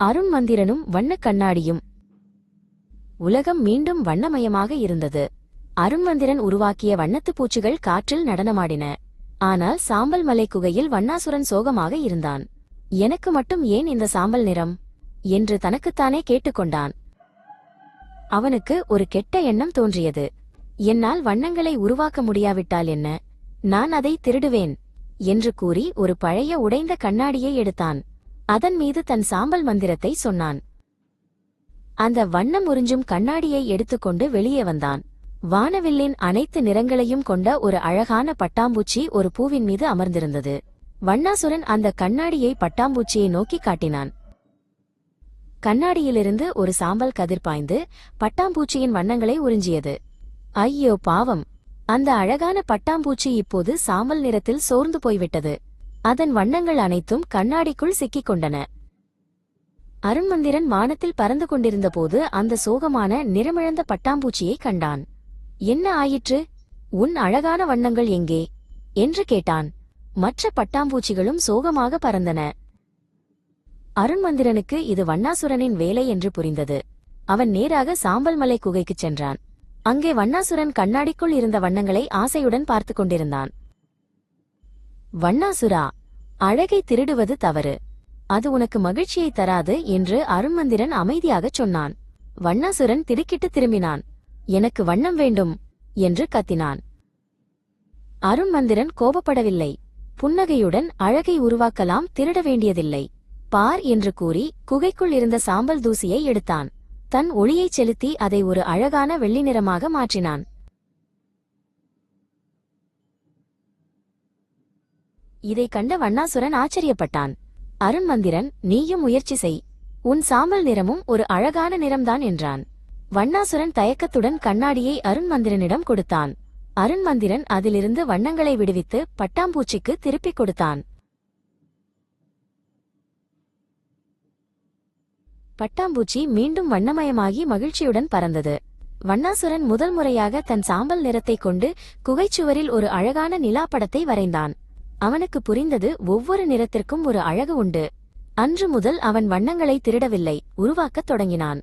அருண் மந்திரனும் வண்ணக் கண்ணாடியும். உலகம் மீண்டும் வண்ணமயமாக இருந்தது. அருண்மந்திரன் உருவாக்கிய வண்ணத்துப் பூச்சிகள் காற்றில் நடனமாடின. ஆனால் சாம்பல் மலை குகையில் வண்ணாசுரன் சோகமாக இருந்தான். எனக்கு மட்டும் ஏன் இந்த சாம்பல் நிறம்? என்று தனக்குத்தானே கேட்டுக்கொண்டான். அவனுக்கு ஒரு கெட்ட எண்ணம் தோன்றியது. என்னால் வண்ணங்களை உருவாக்க முடியாவிட்டால் என்ன? நான் அதை திருடுவேன் என்று கூறி ஒரு பழைய உடைந்த கண்ணாடியை எடுத்தான். அதன் மீது தன் சாம்பல் மந்திரத்தை சொன்னான். அந்த வண்ணம் உறிஞ்சும் கண்ணாடியை எடுத்துக்கொண்டு வெளியே வந்தான். வானவில்லின் அனைத்து நிறங்களையும் கொண்ட ஒரு அழகான பட்டாம்பூச்சி ஒரு பூவின் மீது அமர்ந்திருந்தது. வண்ணாசுரன் அந்த கண்ணாடியை பட்டாம்பூச்சியை நோக்கி காட்டினான். கண்ணாடியிலிருந்து ஒரு சாம்பல் கதிர் பாய்ந்து பட்டாம்பூச்சியின் வண்ணங்களை உறிஞ்சியது. ஐயோ பாவம்! அந்த அழகான பட்டாம்பூச்சி இப்போது சாம்பல் நிறத்தில் சோர்ந்து போய்விட்டது. அதன் வண்ணங்கள் அனைத்தும் கண்ணாடிக்குள் சிக்கிக் கொண்டன அருண்மந்திரன் வானத்தில் பறந்து கொண்டிருந்தபோது அந்த சோகமான நிறமிழந்த பட்டாம்பூச்சியை கண்டான். என்ன ஆயிற்று? உன் அழகான வண்ணங்கள் எங்கே? என்று கேட்டான். மற்ற பட்டாம்பூச்சிகளும் சோகமாக பறந்தன. அருண்மந்திரனுக்கு இது வண்ணாசுரனின் வேலை என்று புரிந்தது. அவன் நேராக சாம்பல் மலை குகைக்குச் சென்றான். அங்கே வண்ணாசுரன் கண்ணாடிக்குள் இருந்த வண்ணங்களை ஆசையுடன் பார்த்துக் கொண்டிருந்தான். வண்ணாசுரா அழகை திருடுவது தவறு. அது உனக்கு மகிழ்ச்சியை தராது என்று அருண்மந்திரன் அமைதியாகச் சொன்னான். வண்ணாசுரன் திடுக்கிட்டு திரும்பினான். எனக்கு வண்ணம் வேண்டும் என்று கத்தினான். அருண்மந்திரன் கோபப்படவில்லை. புன்னகையுடன் அழகை உருவாக்கலாம் திருட வேண்டியதில்லை. பார் என்று கூறி குகைக்குள் இருந்த சாம்பல் தூசியை எடுத்தான். தன் ஒளியைச் செலுத்தி அதை ஒரு அழகான வெள்ளி நிறமாக மாற்றினான். இதைக் கண்ட வண்ணாசுரன் ஆச்சரியப்பட்டான். அருண்மந்திரன் நீயும் முயற்சி செய். உன் சாம்பல் நிறமும் ஒரு அழகான நிறம்தான் என்றான். வண்ணாசுரன் தயக்கத்துடன் கண்ணாடியை அருண்மந்திரனிடம் கொடுத்தான். அருண்மந்திரன் அதிலிருந்து வண்ணங்களை விடுவித்து பட்டாம்பூச்சிக்கு திருப்பிக் கொடுத்தான். பட்டாம்பூச்சி மீண்டும் வண்ணமயமாகி மகிழ்ச்சியுடன் பறந்தது. வண்ணாசுரன் முதல் முறையாக தன் சாம்பல் நிறத்தைக் கொண்டு குகைச்சுவரில் ஒரு அழகான நிலா படத்தை வரைந்தான். அவனுக்கு புரிந்தது ஒவ்வொரு நிறத்திற்கும் ஒரு அழகு உண்டு. அன்று முதல் அவன் வண்ணங்களை திருடவில்லை உருவாக்கத் தொடங்கினான்.